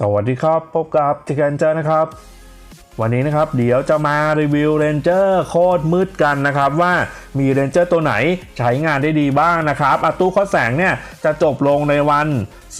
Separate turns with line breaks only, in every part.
สวัสดีครับ พบกับทิกันเจอร์นะครับ วันนี้นะครับ เดี๋ยวจะมารีวิวเรนเจอร์โคตรมืดกันนะครับว่า มีเรนเจอร์ตัวไหนใช้งานได้ดีบ้างนะครับอตู้ข้อแสงเนี่ยจะจบลงในวัน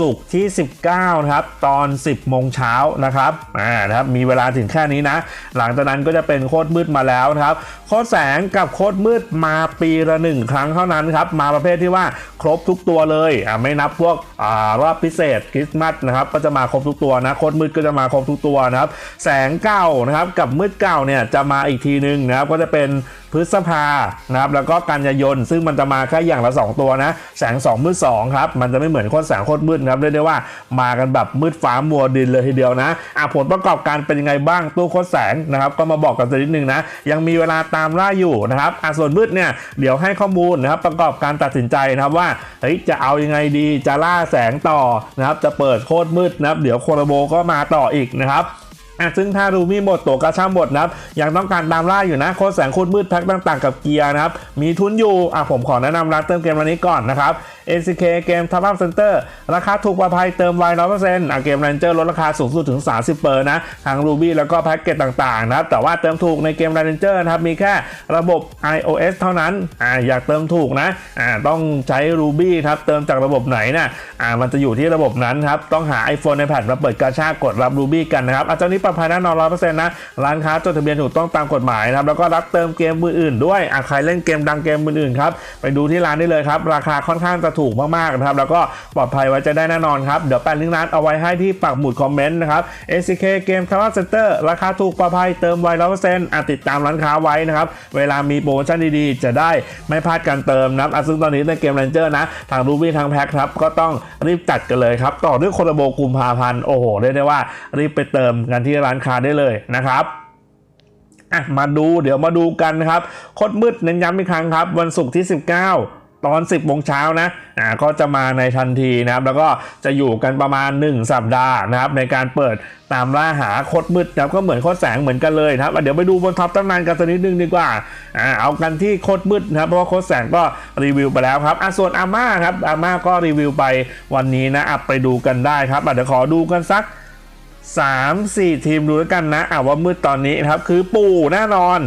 ศุกร์ที่ 19นะครับตอน 10 โมงเช้านะครับอ่านะครับมีเวลาถึงแค่นี้นะ หลังจากนั้นก็จะเป็นโคตรมืดมาแล้วนะครับโคตรแสงกับโคตรมืดมาปีละหนึ่งครั้งเท่านั้นครับมาประเภทที่ว่าครบทุกตัวเลยอ่าไม่นับพวกอ่ารอบพิเศษคริสต์มาสนะครับก็จะมาครบทุกตัวนะโคตรมืดก็จะมาครบทุกตัวนะครับแสงเก่านะครับกับมืดเก่าเนี่ยจะมาอีกทีหนึ่งนะครับก็จะเป็น พฤษภานะครับแล้วก็กันยายน ซึ่งมันจะมาแค่อย่างละ 2 ตัวนะ แสง2มืด2ครับ มันจะไม่เหมือนโคตรแสงโคตรมืดครับเรียกได้ว่ามากันแบบมืดฟ้ามัวดินเลยทีเดียวนะอะผลประกอบการเป็นยังไงบ้างตู้โคตรแสงนะครับก็มาบอกกันสักนิดนึงนะ ยังมีเวลาตามล่าอยู่นะครับอะส่วนมืดเนี่ยเดี๋ยวให้ข้อมูลนะครับประกอบการตัดสินใจนะครับว่าเฮ้ยจะเอายังไงดีจะล่าแสงต่อนะครับจะเปิดโคตรมืดนะครับเดี๋ยวโคโรโบก็มาต่ออีกนะครับ อะซึ่งถ้ารูมี่หมดตัวกระช่าหมดนะครับยังต้องการตามล่าอยู่นะโค้ดแสงโคตรมืดแพ็คต่างๆกับเกียร์นะครับมีทุนอยู่อะผมขอแนะนำร้านเติมเกมวันนี้ก่อนนะครับ NCK เกมทับอัพเซ็นเตอร์ราคาถูกปลอดภัยเติมไวร้อยเปอร์เซ็นต์อะเกมแรนเจอร์ลดราคาสูงสุดถึง 30เปอร์นะทาง Ruby แล้วก็แพ็กเกจต่างๆนะครับแต่ว่าเติมถูกในเกมแรนเจอร์นะครับมีแค่ระบบ iOS เท่านั้นอะอยากเติมถูกนะอะต้องใช้ Ruby ครับเติมจากระบบไหนนะอะมันจะอยู่ที่ระบบนั้นครับต้องหา iPhone iPad มาเปิดกาชากดรับ Ruby กันนะครับอาจจะนี้ปลอดภัยแน่นอนร้อยเปอร์เซ็นต์นะ ร้านค้าจดทะเบียนถูกต้องตามกฎหมายนะครับ แล้วก็รับเติมเกมมืออื่นด้วยอะใครเล่นเกมดังเกมมืออื่นครับ ไปดูที่ร้านได้เลยครับ ราคาค่อนข้างจะถูกมากๆนะครับ แล้วก็ปลอดภัยไว้จะได้แน่นอนครับ เดี๋ยวแปะลิงก์ร้านเอาไว้ให้ที่ปักหมุดคอมเมนต์นะครับ ACK เกมทาวเซ็นเตอร์ราคาถูกปลอดภัยเติมไวร้อยเปอร์เซ็นต์อะติดตามร้านค้าไว้นะครับ เวลามีโปรโมชั่นดีๆ จะได้ไม่พลาดการเติมนะครับอะซึ่งตอนนี้ในเกม Ranger นะทางรูบี้ทางแพ็คครับก็ต้องรีบจัดกันเลยครับต่อด้วยโคโลโบกุมภาพันธ์โอ้โหเรียกได้ว่ารีบไปเติมกันที่ร้านค้าได้เลยนะครับอะมาดูเดี๋ยวมาดูกันนะครับโคตรมืดเน้นย้ำอีกครั้งครับ วันศุกร์ที่ 19ตอน 10โมงเช้านะ อ่า ก็จะมาในทันทีนะครับ แล้วก็จะอยู่กันประมาณ 1 สัปดาห์นะครับ ในการเปิดตามล่าหาโคตรมืดนะครับ ก็เหมือนโคตรแสงเหมือนกันเลยนะครับอะเดี๋ยวไปดูบนท็อปตำนานกันสักนิดนึงดีกว่า อ่า เอากันที่โคตรมืดนะครับ เพราะว่าโคตรแสงก็รีวิวไปแล้วครับ อะ ส่วนอาม่าครับ อาม่าก็รีวิวไปวันนี้นะอะไปดูกันได้ครับอะเดี๋ยวขอดูกันสัก 3 4 ทีมดูแล้วกันนะอะว่ามืดตอนนี้นะครับ คือปู่แน่นอน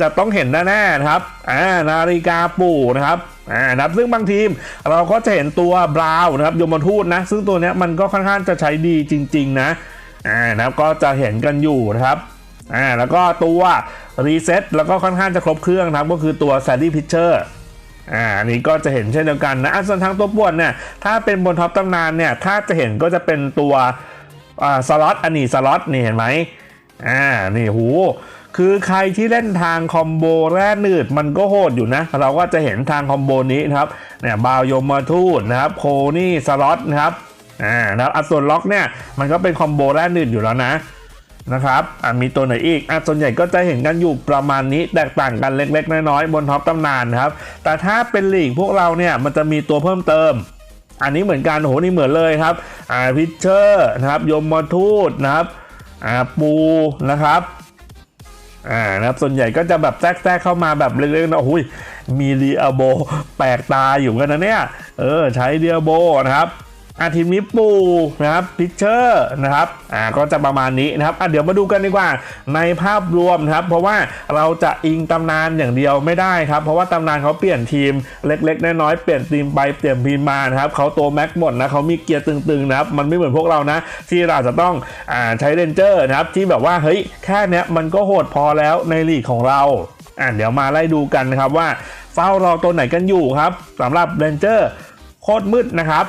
จะต้องเห็นแน่ๆนะครับอ่านาฬิกาปู่นะครับอ่านะครับซึ่งบางทีมเราก็จะเห็นตัวบราวน์นะครับยมทูตนะ ซึ่งตัวนี้มันก็ค่อนข้างจะใช้ดีจริง ๆ นะอ่านะครับก็จะเห็นกันอยู่นะครับอ่าแล้วก็ตัวรีเซ็ตแล้วก็ค่อนข้างจะครบเครื่องนะครับก็คือตัวแซดดี้พิชเชอร์อ่าอันนี้ก็จะเห็นเช่นเดียวกันนะอะส่วนทางตัวป่วนเนี่ยถ้าเป็นบนท็อปตำนานเนี่ยถ้าจะเห็นก็จะเป็นตัว อ่าสล็อตอันนี้สล็อตนี่เห็นไหมอ่านี่หูคือใครที่เล่นทางคอมโบแร่หนืดมันก็โหดอยู่นะ เราก็จะเห็นทางคอมโบนี้นะครับเนี่ยบาวยมมาทูดนะครับโคนี่สล็อตนะครับอ่านะครับอะส่วนล็อกเนี่ยมันก็เป็นคอมโบแร่หนืดอยู่แล้วนะนะครับอะมีตัวไหนอีกอะส่วนใหญ่ก็จะเห็นกันอยู่ประมาณนี้แตกต่างกันเล็กๆน้อยๆบนท็อปตำนานนะครับแต่ถ้าเป็นลีกพวกเราเนี่ยมันจะมีตัวเพิ่มเติม อันนี้เหมือนกันโหนี่เหมือนเลยครับอ่าพิชเชอร์นะครับยมมาทูตนะครับอ่าปูนะครับอ่านะครับส่วนใหญ่ก็จะแบบแทรกๆเข้ามาแบบเล็กๆนะโอ้ยมีเดียโบแปลกตาอยู่กันนะเนี่ยเออใช้เดียโบนะครับ อาทีมนี้ปูนะครับพิชเชอร์นะครับอ่าก็จะประมาณนี้นะครับอะเดี๋ยวมาดูกันดีกว่าในภาพรวมนะครับ เพราะว่าเราจะอิงตำนานอย่างเดียวไม่ได้ครับ เพราะว่าตำนานเขาเปลี่ยนทีมเล็กๆน้อยๆเปลี่ยนทีมไปเปลี่ยนทีมมานะครับเขาโตแม็กหมดนะเขามีเกียร์ตึงๆนะครับมันไม่เหมือนพวกเรานะ ที่เราจะต้องอ่าใช้เรนเจอร์นะครับที่แบบว่าเฮ้ยแค่เนี้ยมันก็โหดพอแล้วในลีกของเราอ่าเดี๋ยวมาไล่ดูกันนะครับว่าเฝ้ารอตัวไหนกันอยู่ครับสำหรับเรนเจอร์โคตรมืดนะครับ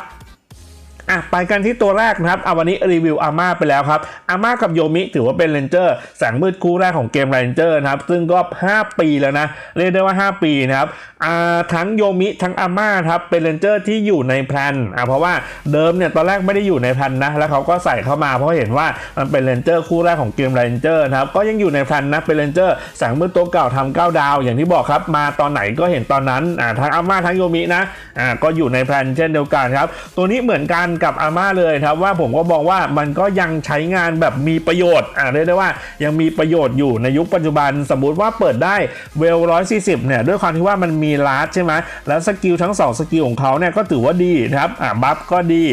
อะไปกันที่ตัวแรกนะครับเอาวันนี้รีวิวอาม่าไปแล้วครับอาม่ากับโยมิถือว่าเป็นเรนเจอร์แสงมืดคู่แรกของเกมเรนเจอร์นะครับซึ่งก็ 5 ปีแล้วนะ เรียกได้ว่า 5 ปีนะครับอ่าทั้งโยมิทั้งอาม่าครับเป็นเรนเจอร์ที่อยู่ในแพลนอะเพราะว่าเดิมเนี่ยตอนแรกไม่ได้อยู่ในแพลนนะแล้วเขาก็ใส่เข้ามาเพราะเห็นว่ามันเป็นเรนเจอร์คู่แรกของเกมเรนเจอร์นะครับก็ยังอยู่ในแพลนนะเป็นเรนเจอร์แสงมืดตัวเก่าทำเก้าดาว อย่างที่บอกครับมาตอนไหนก็เห็นตอนนั้นอ่าทั้งอาม่าทั้งโยมินะอ่าก็อยู่ในแพลนเช่นเดียวกันครับตัวนี้เหมือนกันกับอาม่าเลยครับว่าผมก็บอกว่ามันก็ยังใช้งานแบบมีประโยชน์อ่าเรียกได้ว่ายังมีประโยชน์อยู่ในยุคปัจจุบัน สมมุติว่าเปิดได้เวล140เนี่ยด้วยความที่ว่ามันมีลาร์จใช่ไหมแล้วสกิลทั้งสองสกิลของเขาเนี่ยก็ถือว่าดีนะครับอ่าบัฟก็ดี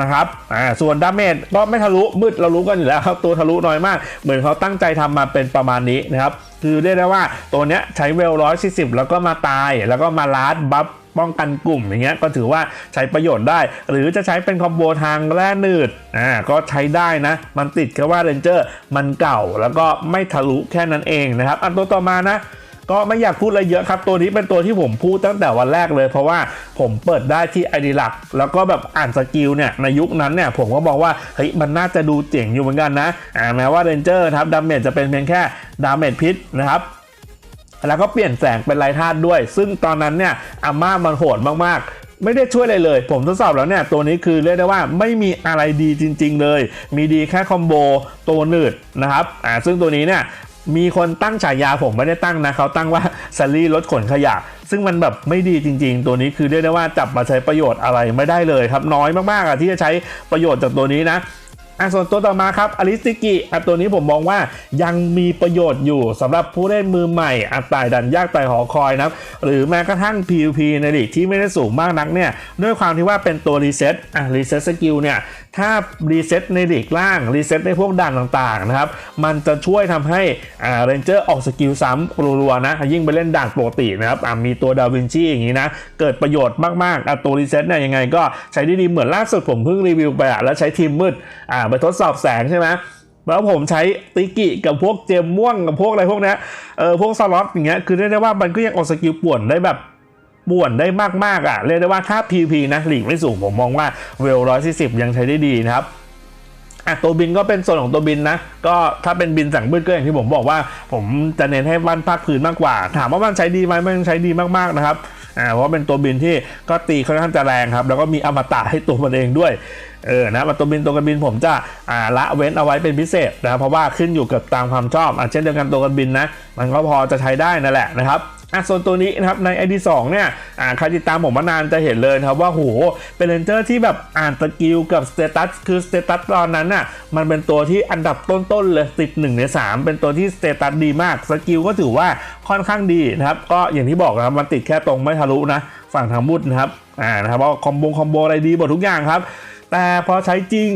นะครับอ่าส่วนดาเมจก็ไม่ทะลุมืดเรารู้กันอยู่แล้วครับตัวทะลุน้อยมาก เหมือนเขาตั้งใจทำมาเป็นประมาณนี้นะครับคือเรียกได้ว่าตัวเนี้ยใช้เวล140แล้วก็มาตายแล้วก็มาลาดบัฟ ป้องกันกลุ่มอย่างเงี้ยก็ถือว่าใช้ประโยชน์ได้ หรือจะใช้เป็นคอมโบทางแร่หนืดอ่าก็ใช้ได้นะ มันติดแค่ว่าเรนเจอร์มันเก่าแล้วก็ไม่ทะลุแค่นั้นเองนะครับอันตัวต่อมานะก็ไม่อยากพูดอะไรเยอะครับ ตัวนี้เป็นตัวที่ผมพูดตั้งแต่วันแรกเลย เพราะว่าผมเปิดได้ที่ไอดีหลัก แล้วก็แบบอ่านสกิลเนี่ยในยุคนั้นเนี่ยผมก็บอกว่าเฮ้ยมันน่าจะดูเจ๋งอยู่เหมือนกันนะอ่าแม้ว่าเรนเจอร์ครับดาเมจจะเป็นเพียงแค่ดาเมจพิษนะครับ แล้วก็เปลี่ยนแสงเป็นลายธาตุด้วย ซึ่งตอนนั้นเนี่ยอาม่ามันโหดมากๆไม่ได้ช่วยอะไรเลย ผมทดสอบแล้วเนี่ย ตัวนี้คือเรียกได้ว่าไม่มีอะไรดีจริง ๆ เลย มีดีแค่คอมโบตัวหนืดนะครับ อ่า ซึ่งตัวนี้เนี่ย มีคนตั้งฉายาผมไม่ได้ตั้งนะเขาตั้งว่าซัลลี่รถขนขยะ ซึ่งมันแบบไม่ดีจริง ๆ ตัวนี้คือเรียกได้ว่าจับมาใช้ประโยชน์อะไรไม่ได้เลยครับ น้อยมากๆอะที่จะใช้ประโยชน์จากตัวนี้นะ อะส่วนตัวต่อมาครับอลิสติกิอะตัวนี้ผมมองว่ายังมีประโยชน์อยู่สำหรับผู้เล่นมือใหม่อัตายดันยากไต่หอคอยนะครับหรือแม้กระทั่ง PVP ในลีกที่ไม่ได้สูงมากนักเนี่ยด้วยความที่ว่าเป็นตัวรีเซ็ตอะรีเซ็ตสกิลเนี่ยถ้ารีเซ็ตในลีกล่างรีเซ็ตในพวกด่านต่างๆนะครับมันจะช่วยทำให้อ่าเรนเจอร์ออกสกิลซ้ำรัวๆนะยิ่งไปเล่นด่านปกตินะครับอะมีตัวดาวินชีอย่างนี้นะเกิดประโยชน์มากๆอะตัวรีเซ็ตเนี่ยยังไงก็ใช้ได้ดีเหมือนล่าสุดผมเพิ่งรีวิวไปอะแล้วใช้ทีมมืดอ่าไปทดสอบแสงใช่ไหมแล้วผมใช้ติกิกับพวกเจมม่วงกับพวกอะไรพวกนี้เออพวกสล็อตอย่างเงี้ยคือเรียกได้ว่ามันก็ยังออกสกิลป่วนได้แบบป่วนได้มากๆอะเรียกได้ว่าถ้า PVP นะหลีกไม่สูงผมมองว่าเวลร้อยสี่สิบยังใช้ได้ดีนะครับอะตัวบินก็เป็นส่วนของตัวบินนะ ก็ถ้าเป็นบินสั่งบืดก็อย่างที่ผมบอกว่า ผมจะเน้นให้บ้านภาคพื้นมากกว่า ถามว่ามันใช้ดีไหมมันใช้ดีมากๆนะครับ อ่าเพราะเป็นตัวบินที่ก็ตีค่อนข้างจะแรงครับ แล้วก็มีอมตะให้ตัวมันเองด้วยเออนะตัวบินตัวกระบินผมจะอ่าละเว้นเอาไว้เป็นพิเศษนะครับเพราะว่าขึ้นอยู่กับตามความชอบอะเช่นเดียวกันตัวกระบินนะมันก็พอจะใช้ได้นั่นแหละนะครับ อะส่วนตัวนี้นะครับใน ID 2 เนี่ยอ่าใครติดตามผมมานานจะเห็นเลยครับว่าโหเป็นเรนเจอร์ที่แบบอ่านสกิลกับสเตตัสคือสเตตัสตอนนั้นน่ะมันเป็นตัวที่อันดับต้นๆเลยติด1ใน 3 เป็นตัวที่สเตตัสดีมากสกิลก็ถือว่าค่อนข้างดีนะครับก็อย่างที่บอกนะครับมันติดแค่ตรงไม่ทะลุนะฝั่งทางมุดนะครับอ่านะครับว่าคอมโบคอมโบอะไรดีหมดทุกอย่างครับแต่พอใช้จริง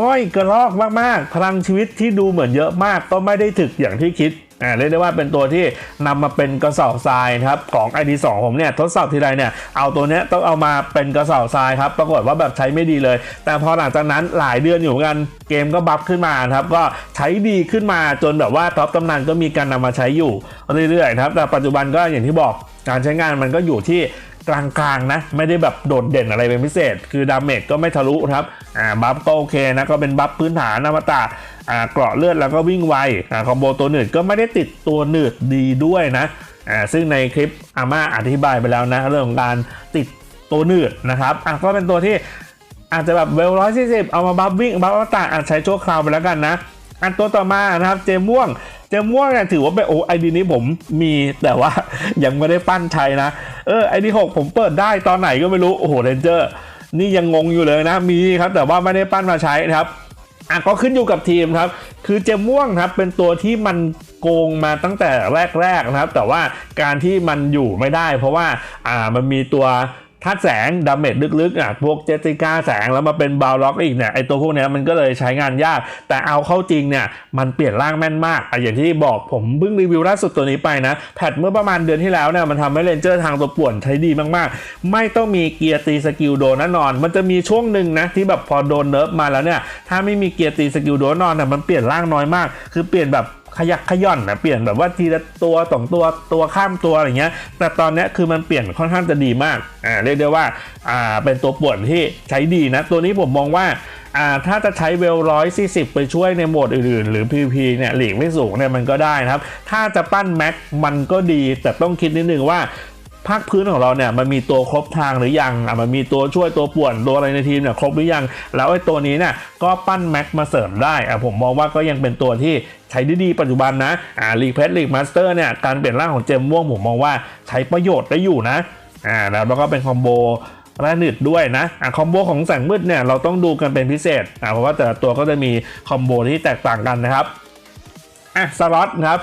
ง่อยกระลอกมากๆ พลังชีวิตที่ดูเหมือนเยอะมากก็ไม่ได้ถึกอย่างที่คิดอ่าเรียกได้ว่าเป็นตัวที่นำมาเป็นกระสอบทรายครับของ ID 2 ผมเนี่ยทดสอบทีไรเนี่ยเอาตัวเนี้ยต้องเอามาเป็นกระสอบทรายครับปรากฏว่าแบบใช้ไม่ดีเลย แต่พอหลังจากนั้นหลายเดือนอยู่กันเกมก็บัฟขึ้นมาครับก็ใช้ดีขึ้นมาจนแบบว่าท็อปตำนานก็มีการนำมาใช้อยู่เรื่อยๆครับแต่ปัจจุบันก็อย่างที่บอกการใช้งานมันก็อยู่ที่ กลางๆนะ ไม่ได้แบบโดดเด่นอะไรเป็นพิเศษ คือดาเมจก็ไม่ทะลุครับอ่าบัฟก็โอเคนะก็เป็นบัฟพื้นฐานอมตะอ่าเกราะเลือดแล้วก็วิ่งไวอ่าคอมโบตัวหนืดก็ไม่ได้ติดตัวหนืดดีด้วยนะอ่าซึ่งในคลิปอาม่าอธิบายไปแล้วนะเรื่องของการติดตัวหนืดนะครับอะก็เป็นตัวที่อาจจะแบบเวลร้อยสี่สิบเอามาบัฟวิ่งบัฟอมตะอาจใช้ชั่วคราวไปแล้วกันนะ อันตัวต่อมานะครับเจมม่วง เจมม่วงเนี่ยถือว่าเป็นโอ้ไอดีนี้ผมมีแต่ว่ายังไม่ได้ปั้นใช้นะ เออไอดีหกผมเปิดได้ตอนไหนก็ไม่รู้ โอ้โหเรนเจอร์ นี่ยังงงอยู่เลยนะมีครับ แต่ว่าไม่ได้ปั้นมาใช้นะครับอะก็ขึ้นอยู่กับทีมครับ คือเจมม่วงครับเป็นตัวที่มันโกงมาตั้งแต่แรกๆนะครับ แต่ว่าการที่มันอยู่ไม่ได้ เพราะว่าอ่ามันมีตัว ธาตุแสงดาเมจลึกๆอะพวกเจสติก้าแสงแล้วมาเป็นบาลล็อกอีกเนี่ยไอตัวพวกเนี้ยมันก็เลยใช้งานยาก แต่เอาเข้าจริงเนี่ยมันเปลี่ยนร่างแม่นมากอะอย่างที่บอกผมเพิ่งรีวิวล่าสุดตัวนี้ไปนะแพทเมื่อประมาณเดือนที่แล้วเนี่ยมันทำให้เรนเจอร์ทางตัวป่วนใช้ดีมากๆ ไม่ต้องมีเกียร์ตีสกิลโดนแน่นอน มันจะมีช่วงหนึ่งนะที่แบบพอโดนเนิร์ฟมาแล้วเนี่ยถ้าไม่มีเกียร์ตีสกิลโดนแน่นอนเนี่ยมันเปลี่ยนร่างน้อยมาก คือเปลี่ยนแบบ ขยักขย่อนนะเปลี่ยนแบบว่าทีละตัวสองตัวตัวข้ามตัวอะไรเงี้ย แต่ตอนนี้คือมันเปลี่ยนค่อนข้างจะดีมากอ่าเรียกได้ว่าอ่าเป็นตัวป่วนที่ใช้ดีนะ ตัวนี้ผมมองว่าอ่าถ้าจะใช้เวลร้อยสี่สิบไปช่วยในโหมดอื่นๆ หรือ PP เนี่ยหลีกไม่สูงเนี่ยมันก็ได้นะครับ ถ้าจะปั้นแม็กมันก็ดีแต่ต้องคิดนิดนึงว่า ภาคพื้นของเราเนี่ยมันมีตัวครบทางหรือยังอะมันมีตัวช่วยตัวป่วนตัวอะไรในทีมเนี่ยครบหรือยัง แล้วไอ้ตัวนี้เนี่ยก็ปั้นแม็กมาเสริมได้อะผมมองว่าก็ยังเป็นตัวที่ใช้ได้ดีปัจจุบันนะอ่าลีกเพชรลีกมาสเตอร์เนี่ยการเปลี่ยนร่างของเจมม่วงผมมองว่าใช้ประโยชน์ได้อยู่นะอ่าแล้วก็เป็นคอมโบและหนึดด้วยนะอะคอมโบของแสงมืดเนี่ยเราต้องดูกันเป็นพิเศษอะเพราะว่าแต่ละตัวก็จะมีคอมโบที่แตกต่างกันนะครับอะสล็อตนะครับ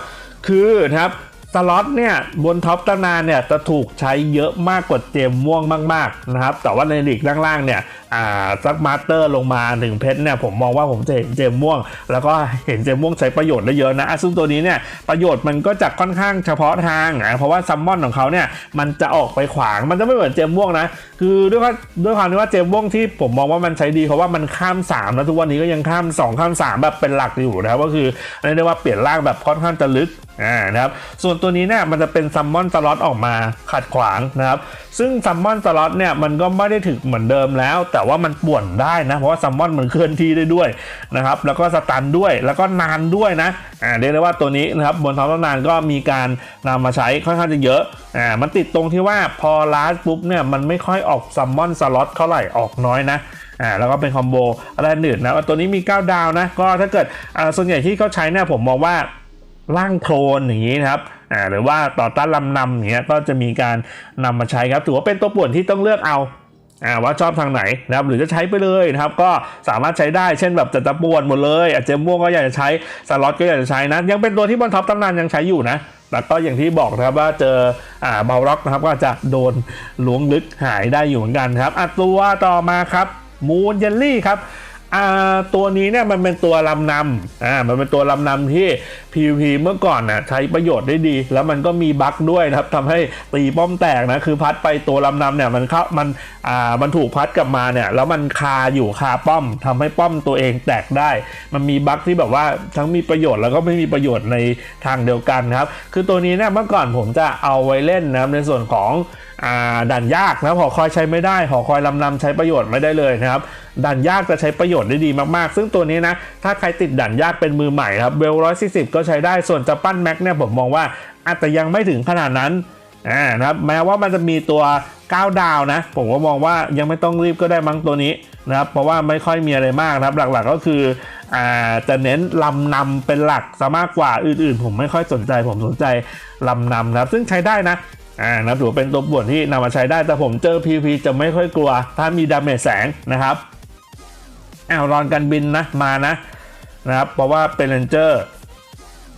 คือนะครับ สล็อตเนี่ยบนท็อปตำนาเนี่ยจะถูกใช้เยอะมากกว่าเจมม่วงมากๆนะครับแต่ว่าในลีกล่างๆเนี่ยอ่าซักมาสเตอร์ลงมาหนึ่งเพชรเนี่ยผมมองว่าผมจะเห็นเจมม่วง แล้วก็เห็นเจมม่วงใช้ประโยชน์ได้เยอะนะซึ่งตัวนี้เนี่ยประโยชน์มันก็จะค่อนข้างเฉพาะทางอะเพราะว่าซัมมอนของเขาเนี่ยมันจะออกไปขวางมันจะไม่เหมือนเจมม่วงนะคือด้วยว่าด้วยความที่ว่าเจมม่วงที่ผมมองว่ามันใช้ดีเพราะว่ามันข้าม3แล้วทุกวันนี้ก็ยังข้าม 2 ข้าม 3 แบบเป็นหลักอยู่นะครับก็คือเรียกได้ว่าเปลี่ยนร่างแบบค่อนข้างจะลึกอ่านะครับส่วนตัวนี้เนี่ยมันจะเป็นซัมมอนสล็อตออกมาขัดขวางนะครับซึ่งซัมมอนสล็อตเนี่ยมันก็ไม่ได้ถึงเหมือนเดิมแล้ว แต่ว่ามันป่วนได้นะ เพราะว่าซัมมอนมันเคลื่อนที่ได้ด้วยนะครับแล้วก็สตันด้วยแล้วก็นานด้วยนะอ่าเรียกได้ว่าตัวนี้นะครับบนท้องตำนานก็มีการนำมาใช้ค่อนข้างจะเยอะอ่ามันติดตรงที่ว่าพอลาสปุ๊บเนี่ยมันไม่ค่อยออกซัมมอนสล็อตเท่าไหร่ออกน้อยนะอ่าแล้วก็เป็นคอมโบอะไรอื่นนะตัวนี้มี 9 ดาวนะก็ถ้าเกิดอ่าส่วนใหญ่ที่เขาใช้เนี่ยผมมองว่า ร่างโคลนอย่างนี้นะครับอ่าหรือว่าต่อต้านลำนำอย่างเงี้ยก็จะมีการนำมาใช้ครับถือว่าเป็นตัวป่วนที่ต้องเลือกเอาว่าชอบทางไหนนะครับหรือจะใช้ไปเลยนะครับก็สามารถใช้ได้เช่นแบบจะตะปวนหมดเลยอาจจะม่วงก็อยากจะใช้สล็อตก็อยากจะใช้นะยังเป็นตัวที่บนท็อปตำนานยังใช้อยู่นะแล้วก็อย่างที่บอกนะครับว่าเจออ่าเบลล็อกนะครับก็จะโดนล้วงลึกหายได้อยู่เหมือนกันครับอะตัวต่อมาครับมูนเยลลี่ครับ อ่าตัวนี้เนี่ยมันเป็นตัวลำนำอ่ามันเป็นตัวลำนำที่ PVP เมื่อก่อนน่ะใช้ประโยชน์ได้ดี แล้วมันก็มีบั๊กด้วยนะครับทำให้ตีป้อมแตกนะคือพัดไปตัวลำนำเนี่ยมันเข้ามันอ่ามันถูกพัดกลับมาเนี่ยแล้วมันคาอยู่คาป้อมทำให้ป้อมตัวเองแตกได้ มันมีบั๊กที่แบบว่าทั้งมีประโยชน์แล้วก็ไม่มีประโยชน์ในทางเดียวกันครับคือตัวนี้เนี่ยเมื่อก่อนผมจะเอาไว้เล่นนะครับในส่วนของด่านยากนะหอคอยใช้ไม่ได้หอคอยลำนำใช้ประโยชน์ไม่ได้เลยนะครับด่านยากจะใช้ประโยชน์ได้ดีมากๆ ซึ่งตัวนี้นะถ้าใครติดด่านยากเป็นมือใหม่ครับเวลร้อยสิบก็ใช้ได้ส่วนจะปั้นแม็กเนี่ยผมมองว่าอาจจะยังไม่ถึงขนาดนั้นอ่านะครับแม้ว่ามันจะมีตัว9ดาวนะ ผมก็มองว่ายังไม่ต้องรีบก็ได้มั้งตัวนี้นะครับเพราะว่าไม่ค่อยมีอะไรมากนะครับ หลักๆก็คืออ่าจะเน้นลำนำเป็นหลักซะมากกว่าอื่นๆ ผมไม่ค่อยสนใจผมสนใจลำนำนะครับ ซึ่งใช้ได้นะ อ่านะถือเป็นตัวป่วนที่นำมาใช้ได้แต่ผมเจอ PVP จะไม่ค่อยกลัว ถ้ามีดาเมจแสงนะครับอ้าวรอนกันบินนะมานะนะครับเพราะว่าเป็นเรนเจอร์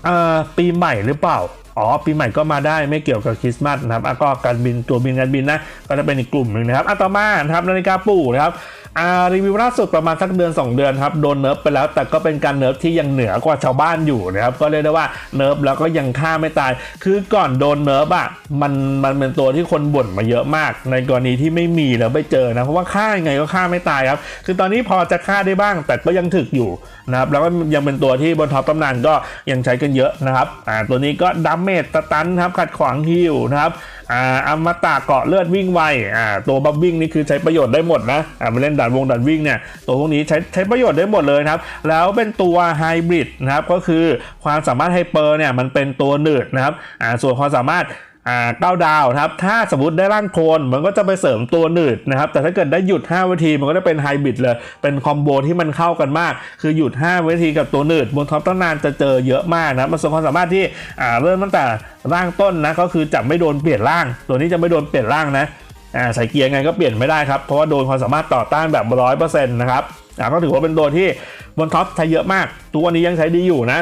เอ่อปีใหม่หรือเปล่าอ๋อปีใหม่ก็มาได้ไม่เกี่ยวกับคริสต์มาสนะครับอะก็การบินตัวบินการบินนะก็จะเป็นอีกกลุ่มหนึ่งนะครับอะต่อมานะครับนาฬิกาปู่นะครับ อารีวิวล่าสุดประมาณสักเดือน 2 เดือนครับโดนเนิร์ฟไปแล้วแต่ก็เป็นการเนิร์ฟที่ยังเหนือกว่าชาวบ้านอยู่นะครับก็เรียกได้ว่าเนิร์ฟแล้วก็ยังฆ่าไม่ตาย คือก่อนโดนเนิร์ฟอะมันมันเป็นตัวที่คนบ่นมาเยอะมาก ในกรณีที่ไม่มีแล้วไม่เจอนะเพราะว่าฆ่ายังไงก็ฆ่าไม่ตายครับคือตอนนี้พอจะฆ่าได้บ้าง แต่ก็ยังถึกอยู่นะครับแล้วก็ยังเป็นตัวที่บนท็อปตำนานก็ยังใช้กันเยอะนะครับอ่าตัวนี้ก็ดัมเมจสตันครับขัดขวางฮิวนะครับอ่าอมตะเกาะเลือดวิ่งไวอ่าตัวบัฟวิ่งนี่คือใช้ประโยชน์ได้หมดนะอ่ามาเล่นด่านวงด่านวิ่งเนี่ยตัวพวกนี้ใช้ใช้ประโยชน์ได้หมดเลยครับ แล้วเป็นตัวไฮบริดนะครับก็คือความสามารถไฮเปอร์เนี่ยมันเป็นตัวหนืดนะครับอ่าส่วนความสามารถ อ่าเก้าดาวครับ ถ้าสมมติได้ร่างโคลนมันก็จะไปเสริมตัวหนืดนะครับ แต่ถ้าเกิดได้หยุด 5 วิธีมันก็จะเป็นไฮบริดเลย เป็นคอมโบที่มันเข้ากันมาก คือหยุด 5 วิธีกับตัวหนืดบนท็อปตั้งนานจะเจอเยอะมากนะมันส่งความสามารถที่อ่าเริ่มตั้งแต่ร่างต้นนะ ก็คือจะไม่โดนเปลี่ยนร่าง ตัวนี้จะไม่โดนเปลี่ยนร่างนะอ่าใส่เกียร์ไงก็เปลี่ยนไม่ได้ครับ เพราะว่าโดนความสามารถต่อต้านแบบร้อยเปอร์เซ็นต์นะครับอ่าก็ถือว่าเป็นตัวที่บนท็อปใช้เยอะมาก ตัวนี้ยังใช้ดีอยู่นะ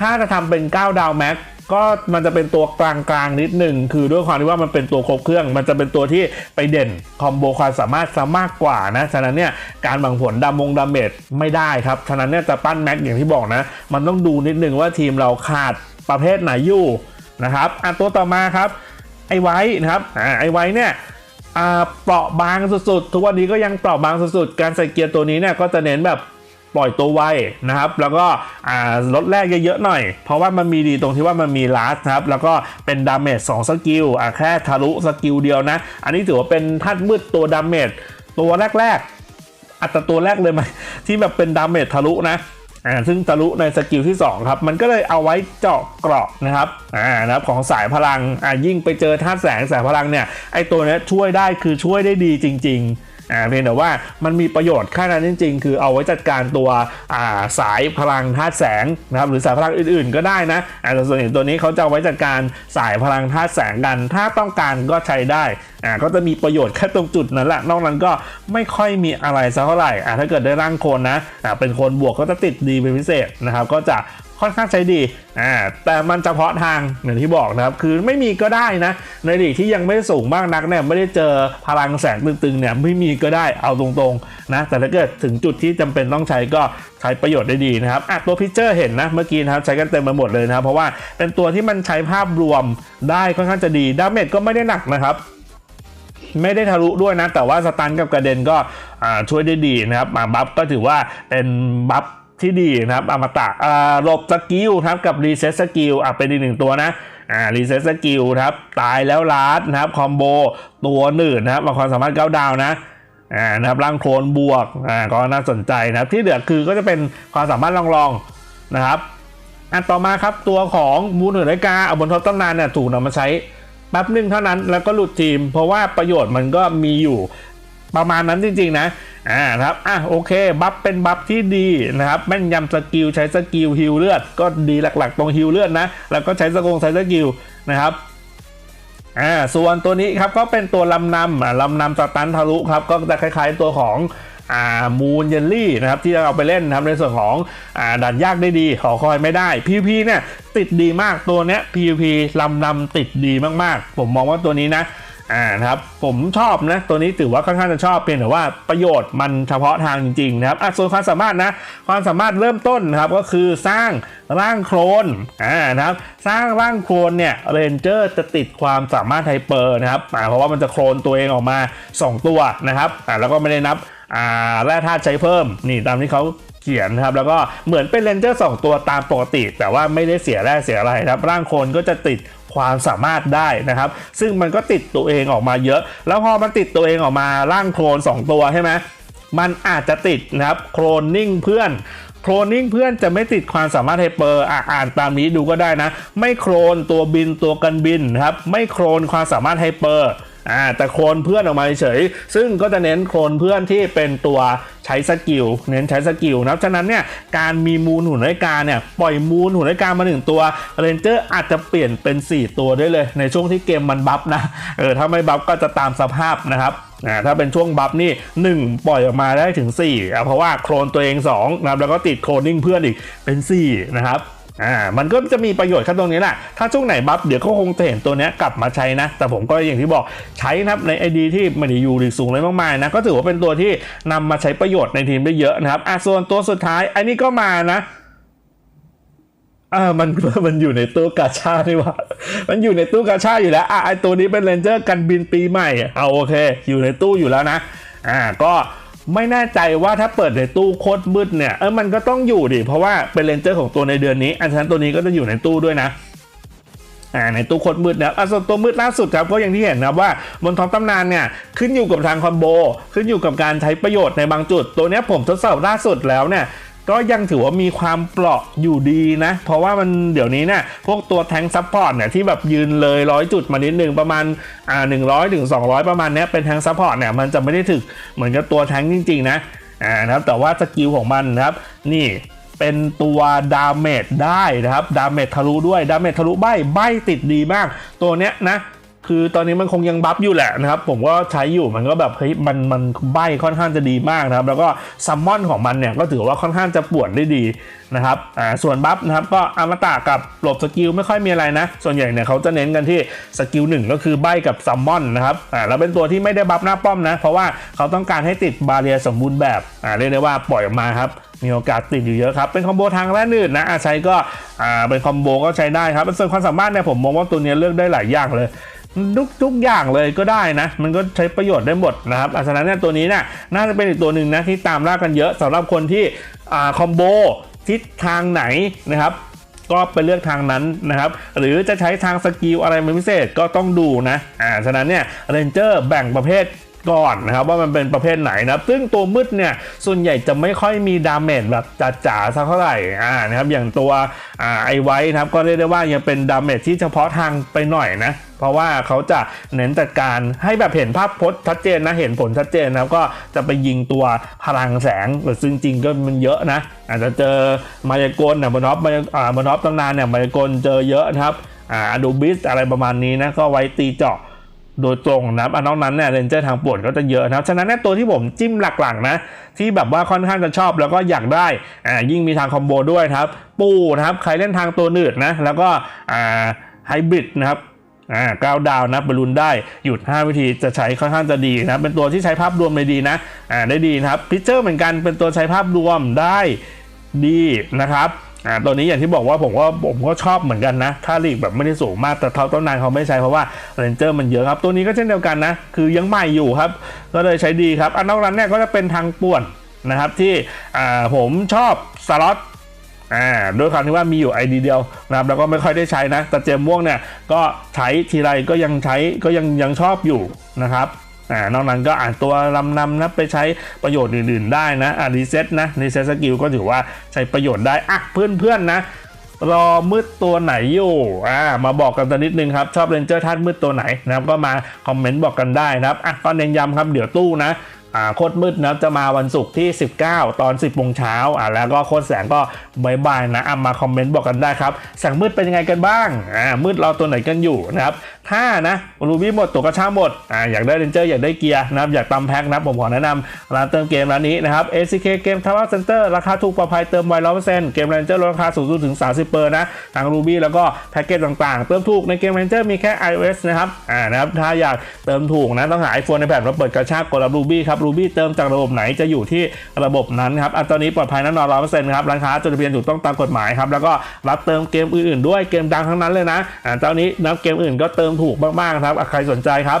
ถ้าจะทำเป็น 9 ดาวแม็ก ก็มันจะเป็นตัวกลางๆนิดหนึ่งคือด้วยความที่ว่ามันเป็นตัวครบเครื่อง มันจะเป็นตัวที่ไปเด่นคอมโบความสามารถซะมากกว่านะฉะนั้นเนี่ยการบังผลดามงดาเมจไม่ได้ครับฉะนั้นเนี่ยจะปั้นแม็กอย่างที่บอกนะ มันต้องดูนิดนึงว่าทีมเราขาดประเภทไหนอยู่นะครับอะตัวต่อมาครับไอไว้นะครับอ่าไอไว้เนี่ยเปราะบางสุดๆ ทุกวันนี้ก็ยังเปราะบางสุดๆ การใส่เกียร์ตัวนี้เนี่ยก็จะเน้นแบบ ปล่อยตัวไวนะครับ แล้วก็ลดแรกเยอะๆหน่อย เพราะว่ามันมีดีตรงที่ว่ามันมีลาสนะครับ แล้วก็เป็นดาเมจ2สกิลอะแค่ทะลุสกิลเดียวนะ อันนี้ถือว่าเป็นธาตุมืดตัวดาเมจตัวแรกๆอัตราตัวแรกเลยไหมที่แบบเป็นดาเมจทะลุนะอ่าซึ่งทะลุในสกิลที่ 2 ครับ มันก็เลยเอาไว้เจาะเกราะนะครับอ่านะครับของสายพลังอ่ายิ่งไปเจอธาตุแสงสายพลังเนี่ยไอตัวนี้ช่วยได้คือช่วยได้ดีจริง ๆ อ่าเพียงแต่ว่ามันมีประโยชน์แค่นั้นจริง ๆ คือเอาไว้จัดการตัวอ่าสายพลังธาตุแสงนะครับหรือสายพลังอื่นๆ ก็ได้นะอ่าแต่ส่วนใหญ่ตัวนี้เขาจะเอาไว้จัดการสายพลังธาตุแสงกัน ถ้าต้องการก็ใช้ได้อ่าก็จะมีประโยชน์แค่ตรงจุดนั้นแหละนอกนั้นก็ไม่ค่อยมีอะไรสักเท่าไหร่อ่าถ้าเกิดได้ร่างโคนนะอ่าเป็นคนบวกก็จะติดดีเป็นพิเศษนะครับก็จะ ค่อนข้างใช้ดีอ่าแต่มันเฉพาะทางอย่างที่บอกนะครับ คือไม่มีก็ได้นะ ในลีกที่ยังไม่ได้สูงมากนักเนี่ยไม่ได้เจอพลังแสงตึงๆเนี่ยไม่มีก็ได้เอาตรงๆนะแต่ถ้าเกิดถึงจุดที่จำเป็นต้องใช้ก็ใช้ประโยชน์ได้ดีนะครับอะตัวพิเจอร์เห็นนะเมื่อกี้นะครับใช้กันเต็มไปหมดเลยนะครับเพราะว่าเป็นตัวที่มันใช้ภาพรวมได้ค่อนข้างจะดีดาเมจก็ไม่ได้หนักนะครับไม่ได้ทะลุด้วยนะ แต่ว่าสตันกับกระเด็นก็ช่วยได้ดีนะครับมาบัฟก็ถือว่าเป็นบัฟ ที่ดีนะครับอมตะหลบสกิลครับกับรีเซ็ตสกิลอะเป็นอีกหนึ่งตัวนะอ่ารีเซ็ตสกิลครับตายแล้วลาดนะครับคอมโบตัวหนึ่งนะครับความสามารถเก้าดาวนะอ่านะครับร่างโคลนบวกอ่าก็น่าสนใจนะครับที่เหลือคือก็จะเป็นความสามารถลองๆนะครับอันต่อมาครับตัวของมูลเหนือนาฬิกาเอาบนท็อปตำนานเนี่ยถูกนำมาใช้แป๊บหนึ่งเท่านั้นแล้วก็หลุดทีม เพราะว่าประโยชน์มันก็มีอยู่ประมาณนั้นจริงๆนะ อ่านะครับอะโอเค บัฟเป็นบัฟที่ดีนะครับแม่นยำสกิลใช้สกิลฮิลเลือด ก็ดีหลักๆ ตรงฮิลเลือดนะ แล้วก็ใช้สกงใช้สกิลนะครับอ่าส่วนตัวนี้ครับก็เป็นตัวลำนำอ่าลำนำสตันทะลุครับก็จะคล้ายๆตัวของอ่ามูนเยลลี่นะครับที่เราเอาไปเล่นนะครับในส่วนของอ่าด่านยากได้ดีขอคอยไม่ได้ PVP เนี่ยติดดีมากตัวเนี้ย PVP ลำนำติดดีมากๆ ผมมองว่าตัวนี้นะ อ่านะครับผมชอบนะตัวนี้ถือว่าค่อนข้างจะชอบเพียงแต่ว่าประโยชน์มันเฉพาะทางจริงๆนะครับอะส่วนความสามารถนะความสามารถเริ่มต้นนะครับก็คือสร้างร่างโครนอ่านะครับสร้างร่างโครนเนี่ยเรนเจอร์จะติดความสามารถไฮเปอร์นะครับอ่าเพราะว่ามันจะโครนตัวเองออกมา 2 ตัวนะครับอ่าแล้วก็ไม่ได้นับอ่าแร่ธาตุใช้เพิ่มนี่ตามที่เขาเขียนนะครับแล้วก็เหมือนเป็นเรนเจอร์ 2 ตัวตามปกติ แต่ว่าไม่ได้เสียแร่เสียอะไรนะครับร่างโคนก็จะติด ความสามารถได้นะครับ ซึ่งมันก็ติดตัวเองออกมาเยอะ แล้วพอมันติดตัวเองออกมาร่างโครน2 ตัวใช่ไหมมันอาจจะติดนะครับโครนนิ่งเพื่อนโครนนิ่งเพื่อนจะไม่ติดความสามารถไฮเปอร์อ่านตามนี้ดูก็ได้นะ ไม่โครนตัวบินตัวกันบินนะครับไม่โครนความสามารถไฮเปอร์ อ่าแต่โครนเพื่อนออกมาเฉย ซึ่งก็จะเน้นโครนเพื่อนที่เป็นตัวใช้สกิล เน้นใช้สกิลนะครับฉะนั้นเนี่ยการมีมูลหุ่นนาฬิกาเนี่ยปล่อยมูลหุ่นนาฬิกามาหนึ่งตัวเรนเจอร์อาจจะเปลี่ยนเป็น 4 ตัวได้เลย ในช่วงที่เกมมันบัฟนะเออถ้าไม่บัฟก็จะตามสภาพนะครับอ่าถ้าเป็นช่วงบัฟนี่ 1 ปล่อยออกมาได้ถึง4อะเพราะว่าโครนตัวเอง2นะครับแล้วก็ติดโครนนิ่งเพื่อนอีกเป็น4นะครับ อ่ามันก็จะมีประโยชน์แค่ตรงนี้แหละถ้าช่วงไหนบัฟเดี๋ยวก็คงจะเห็นตัวนี้กลับมาใช้นะ แต่ผมก็อย่างที่บอกใช้นะครับใน ID ที่ไม่ได้อยู่หรือสูงเลยมากมายนะก็ถือว่าเป็นตัวที่นำมาใช้ประโยชน์ในทีมได้เยอะนะครับอะส่วนตัวสุดท้ายอันนี้ก็มานะอ่ามันมันอยู่ในตู้กาชาดีว่า มันอยู่ในตู้กาชาอยู่แล้วอะไอตัวนี้เป็นเรนเจอร์กันบินปีใหม่เอาโอเค อยู่ในตู้อยู่แล้วนะอ่าก็ ไม่แน่ใจว่าถ้าเปิดในตู้โคตรมืดเนี่ยเออมันก็ต้องอยู่ดิเพราะว่าเป็นเลนเจอร์ของตัวในเดือนนี้ อันฉะนั้นตัวนี้ก็จะอยู่ในตู้ด้วยนะอ่าในตู้โคตรมืดนะครับอะส่วนตัวมืดล่าสุดครับก็อย่างที่เห็นนะว่าบนท้องตำนานเนี่ยขึ้นอยู่กับทางคอมโบขึ้นอยู่กับการใช้ประโยชน์ในบางจุด ตัวเนี้ยผมทดสอบล่าสุดแล้วเนี่ย ก็ยังถือว่ามีความเปราะอยู่ดีนะ เพราะว่ามันเดี๋ยวนี้เนี่ยพวกตัวแทงซัพพอร์ตเนี่ยที่แบบยืนเลยร้อยจุดมานิดนึงประมาณอ่าหนึ่งร้อยถึงสองร้อยประมาณเนี้ยเป็นแทงซัพพอร์ตเนี่ยมันจะไม่ได้ถึกเหมือนกับตัวแทงจริงๆนะอ่านะครับแต่ว่าสกิลของมันนะครับนี่เป็นตัวดาเมจได้นะครับดาเมจทะลุด้วยดาเมจทะลุใบใบติดดีมาก ตัวเนี้ยนะ คือตอนนี้มันคงยังบัฟอยู่แหละนะครับ ผมก็ใช้อยู่มันก็แบบเฮ้ยมันมันใบค่อนข้างจะดีมากนะครับ แล้วก็ซัมมอนของมันเนี่ยก็ถือว่าค่อนข้างจะปวดได้ดีนะครับอ่าส่วนบัฟนะครับก็อมตะกับหลบสกิลไม่ค่อยมีอะไรนะ ส่วนใหญ่เนี่ยเขาจะเน้นกันที่สกิลหนึ่งก็คือใบกับซัมมอนนะครับอ่าแล้วเป็นตัวที่ไม่ได้บัฟหน้าป้อมนะ เพราะว่าเขาต้องการให้ติดบาเรียสมบูรณ์แบบอ่าเรียกได้ว่าปล่อยออกมาครับมีโอกาสติดอยู่เยอะครับ เป็นคอมโบทางแร่นืดนะอาใช้ก็อ่าเป็นคอมโบก็ใช้ได้ครับส่วนความสามารถเนี่ยผมมองว่าตัวนี้เลือกได้หลายอย่างเลย ทุกทุกอย่างเลยก็ได้นะ มันก็ใช้ประโยชน์ได้หมดนะครับอาฉะนั้นเนี่ยตัวนี้เนี่ยน่าจะเป็นอีกตัวหนึ่งนะที่ตามล่ากันเยอะสำหรับคนที่อ่าคอมโบทิศทางไหนนะครับก็ไปเลือกทางนั้นนะครับ หรือจะใช้ทางสกิลอะไรเป็นพิเศษก็ต้องดูนะ อ่า ฉะนั้นเนี่ยเรนเจอร์แบ่งประเภท ก่อนนะครับว่ามันเป็นประเภทไหนนะซึ่งตัวมืดเนี่ยส่วนใหญ่จะไม่ค่อยมีดาเมจแบบจ๋าๆสักเท่าไหร่อ่านะครับอย่างตัวอ่าไอไว้นะครับก็เรียกได้ว่ายังเป็นดาเมจที่เฉพาะทางไปหน่อยนะเพราะว่าเขาจะเน้นจัดการให้แบบเห็นภาพพจน์ชัดเจนนะเห็นผลชัดเจนนะก็จะไปยิงตัวพลังแสงหรือซึ่งจริงก็มันเยอะนะ อาจจะเจอมายากลเนี่ยมานอฟมายาอ่ามานอฟตำนานเนี่ยมายากลเจอเยอะนะครับอ่าดูบิสอะไรประมาณนี้นะก็ไว้ตีเจาะ โดยตรงนะครับอันนอกนั้นเนี่ยเรนเจอร์ทางปวนก็จะเยอะนะครับฉะนั้นเนี่ยตัวที่ผมจิ้มหลักๆนะที่แบบว่าค่อนข้างจะชอบแล้วก็อยากได้อ่ายิ่งมีทางคอมโบด้วยครับ ปูนะครับใครเล่นทางตัวหนืดนะแล้วก็อ่าไฮบริดนะครับอ่าก้าวดาวนะบอลลูนได้หยุด 5 วิธีจะใช้ค่อนข้างจะดีนะเป็นตัวที่ใช้ภาพรวมได้ดีนะอ่าได้ดีนะครับพิเจอร์เหมือนกันเป็นตัวใช้ภาพรวมได้ดีนะครับ อ่าตัวนี้อย่างที่บอกว่าผมก็ผมก็ชอบเหมือนกันนะค่าลีกแบบไม่ได้สูงมากแต่เท่าต้นนานเขาไม่ใช้เพราะว่าเรนเจอร์มันเยอะครับ ตัวนี้ก็เช่นเดียวกันนะ คือยังใหม่อยู่ครับ ก็เลยใช้ดีครับ อันนอกนั้นเนี่ยก็จะเป็นทางป่วนนะครับที่อ่าผมชอบสล็อตอ่าด้วยความที่ว่ามีอยู่ไอดีเดียวนะครับแล้วก็ไม่ค่อยได้ใช้นะ แต่เจมม่วงเนี่ยก็ใช้ทีไรก็ยังใช้ก็ยังยังชอบอยู่นะครับ อ่านอกนั้นก็อ่านตัวลำนำนะไปใช้ประโยชน์อื่น ๆ ได้นะอ่ารีเซ็ตนะรีเซ็ตสกิลก็ถือว่าใช้ประโยชน์ได้อะเพื่อนๆนะรอมืดตัวไหนอยู่อ่ามาบอกกันสักนิดนึงครับ ชอบเรนเจอร์ท่านมืดตัวไหนนะครับก็มาคอมเมนต์บอกกันได้นะครับอะก็เน้นย้ำครับเดี๋ยวตู้นะ อ่าโคตรมืดนะจะมาวันศุกร์ที่ 19 ตอน 10โมงเช้าอ่าแล้วก็โคตรแสงก็บายบายนะอะมาคอมเมนต์บอกกันได้ครับแสงมืดเป็นยังไงกันบ้างอ่ามืดเราตัวไหนกันอยู่นะครับถ้านะรูบี้หมดตัวกระชาหมดอ่าอยากได้เรนเจอร์อยากได้เกียร์นะครับอยากตำแพ็คนะผมขอแนะนำร้านเติมเกมร้านนี้นะครับ ACK เกมทาวเวอร์เซ็นเตอร์ราคาถูกปลอดภัยเติมไวร้อยเปอร์เซ็นต์เกมเรนเจอร์ลดราคาสูงสุดถึง 30เปอร์นะทางรูบี้แล้วก็แพ็กเกจต่างๆ เติมถูกในเกมเรนเจอร์มีแค่ iOS นะครับอ่านะครับถ้าอยากเติมถูกนะต้องหา iPhone ในแบบมาเปิดกระชากกดรับรูบี้ครับรูบี้เติมจากระบบไหนจะอยู่ที่ระบบนั้นครับอันตอนนี้ปลอดภัยแน่นอนร้อยเปอร์เซ็นต์ครับร้านค้าจดทะเบียนถูกต้องตามกฎหมายครับแล้วก็รับเติมเกมอื่นๆด้วยเกมดังทั้งนั้นเลยนะอ่าเจ้านี้นับเกมอื่นก็เติมถูกมากๆครับใครสนใจครับ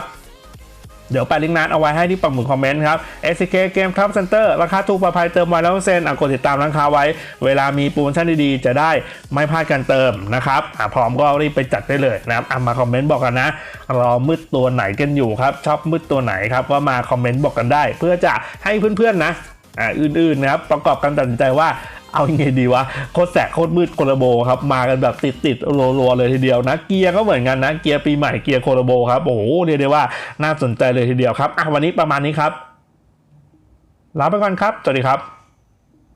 เดี๋ยวแปะลิงก์นั้นเอาไว้ให้ที่ปักหมุดคอมเมนต์ครับ SK Game Club Center ราคาถูกปลอดภัยเติมไวแล้วเซ็นอะกดติดตามร้านค้าไว้ เวลามีโปรโมชั่นดีๆ จะได้ไม่พลาดการเติมนะครับอะพร้อมก็รีบไปจัดได้เลยนะครับอะมาคอมเมนต์บอกกันนะ รอมืดตัวไหนกันอยู่ครับ ชอบมืดตัวไหนครับ ก็มาคอมเมนต์บอกกันได้ เพื่อจะให้เพื่อนๆนะอ่าอื่นๆนะครับประกอบกันตัดสินใจว่า เอายังไงดีวะโคตรแสกโคตรมืดโคโลโบครับมากันแบบติดติดๆรัวๆเลยทีเดียวนะเกียร์ก็เหมือนกันนะเกียร์ปีใหม่เกียร์โคโลโบครับโอ้โหเรียกได้ว่าน่าสนใจเลยทีเดียวครับอะวันนี้ประมาณนี้ครับลาไปก่อนครับสวัสดีครับ